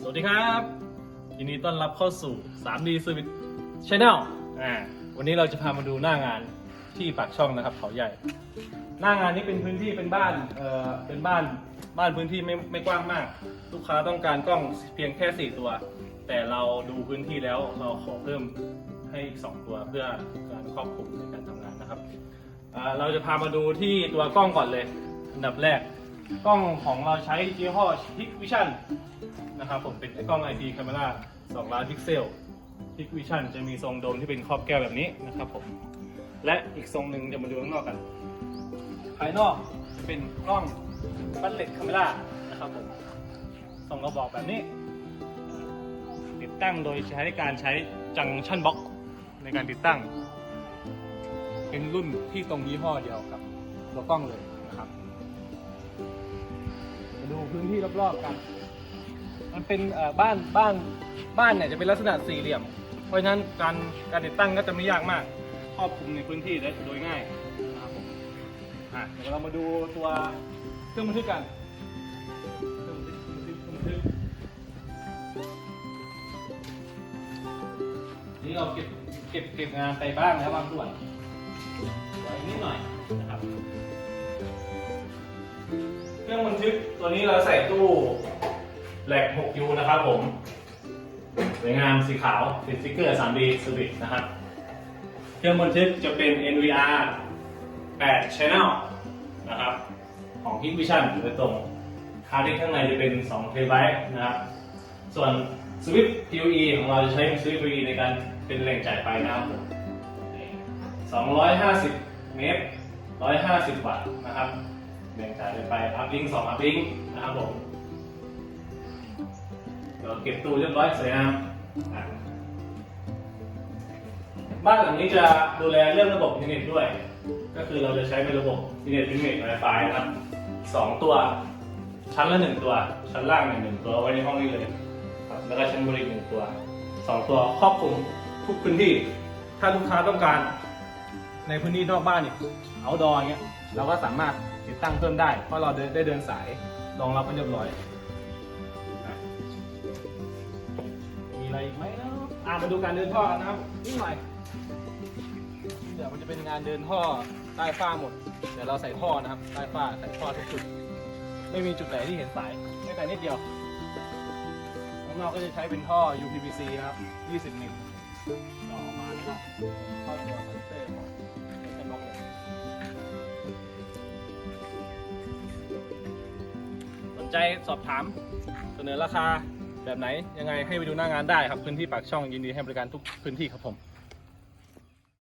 สวัสดีครับยินดีต้อนรับเข้าสู่ 3D Service Channel อ่าวันนี้เราจะพามาดูหน้างานที่ปากช่องนะครับเขาใหญ่ หน้างานนี้เป็นพื้นที่เป็นบ้านเอ่อเป็นบ้านบ้านพื้นที่ไม่ไม่กว้างมาก ลูกค้าต้องการกล้องเพียงแค่ 4 ตัว แต่เราดูพื้นที่แล้วเราขอเพิ่มให้อีก 2 ตัวเพื่อการครอบคลุมในการทำงานนะครับอ่าเราจะพามาดูที่ตัวกล้องก่อนเลย อันดับแรก กล้องของเราใช้ยี่ห้อ Hikvision นะครับผมเป็นกล้อง IP Camera 2 ล้านพิกเซล Hikvision จะมีทรงโดมที่เป็นครอบแก้วแบบนี้นะครับผม และอีกทรงหนึ่งจะมาดูข้างนอกกัน ภายนอกจะเป็นกล้องบัลเลตคาเมล่านะครับผมส่งกระบอกแบบนี้ ติดตั้งโดยใช้การใช้จังชันบ็อกในการติดตั้ง เป็นรุ่นที่ตรงยี่ห้อเดียวกับตัวกล้องเลยนะครับ พื้นที่รอบๆกัน มันเป็นเอ่อบ้านบ้านบ้านเนี่ยจะเป็นลักษณะสี่เหลี่ยม เพราะฉะนั้นการการติดตั้งก็จะไม่ยากมากครอบคลุมในพื้นที่ได้โดยง่ายนะครับผมอะเดี๋ยวเรามาดูตัวเครื่องบันทึกกันเครื่องบันทึกบันทึกบันทึกนี่เราเก็บเก็บเก็บงานไปบ้างแล้วบางส่วนไว้นิดหน่อยนะครับ เครื่องบันทึกตัวนี้เราใส่ตู้แหลก 6U นะครับผม สวยงามสีขาวติดสติ๊กเกอร์ 3D Service นะครับ เครื่องบันทึกจะเป็น NVR 8 Channel นะครับ ของ Hikvision โดยตรงฮาร์ดิสก์ข้างในจะเป็น2 t b นะครับ ส่วนสวิตช์ PoE ของเราจะใช้สวิตช์ PoE ในการเป็นแหล่งจ่ายไฟนะครับ250 เมตร 150 วัตต์นะครับ แบ่งจ่ายไปอัพลิงสองอัพลิงนะครับผมเดี๋ยวเก็บตู้เรียบร้อยสวยงามบ้านหลังนี้จะดูแลเรื่องระบบอินเทอร์เน็ตด้วย ก็คือเราจะใช้เป็นระบบอินเทอร์เน็ตอิเทอร์เน็ตไวไฟนะครับสองตัว ชั้นละหนึ่งตัว ชั้นล่างหนึ่งหนึ่งตัวไว้ในห้องนี้เลยครับแล้วก็ชั้นบนอีกหนึ่งตัวสองตัวครอบคลุมทุกพื้นที่ ถ้าลูกค้าต้องการ ในพื้นที่นอกบ้านเนี่ยเอาดอเงี้ยเราก็สามารถติดตั้งเพิ่มได้ เพราะเราได้เดินสายรองรับมันเรียบร้อยมีอะไรอีกไหมเนาะอะมาดูการเดินท่อกันนะครับนิดหน่อยเดี๋ยวมันจะเป็นงานเดินท่อใต้ฝ้าหมดเดี๋ยวเราใส่ท่อนะครับใต้ฝ้าใส่ท่อทุกจุดไม่มีจุดไหนที่เห็นสายไม่แต่นิดเดียวข้างนอกก็จะใช้เป็นท่อ UPVC นะครับ 20 มิล ต่อมานะครับท่อตัวคอนเตอร์หมดเป็นบล็อกเลยสนใจสอบถามเสนอราคาแบบไหนยังไงให้ไปดูหน้างานได้ครับ พื้นที่ปากช่องยินดีให้บริการทุกพื้นที่ครับผม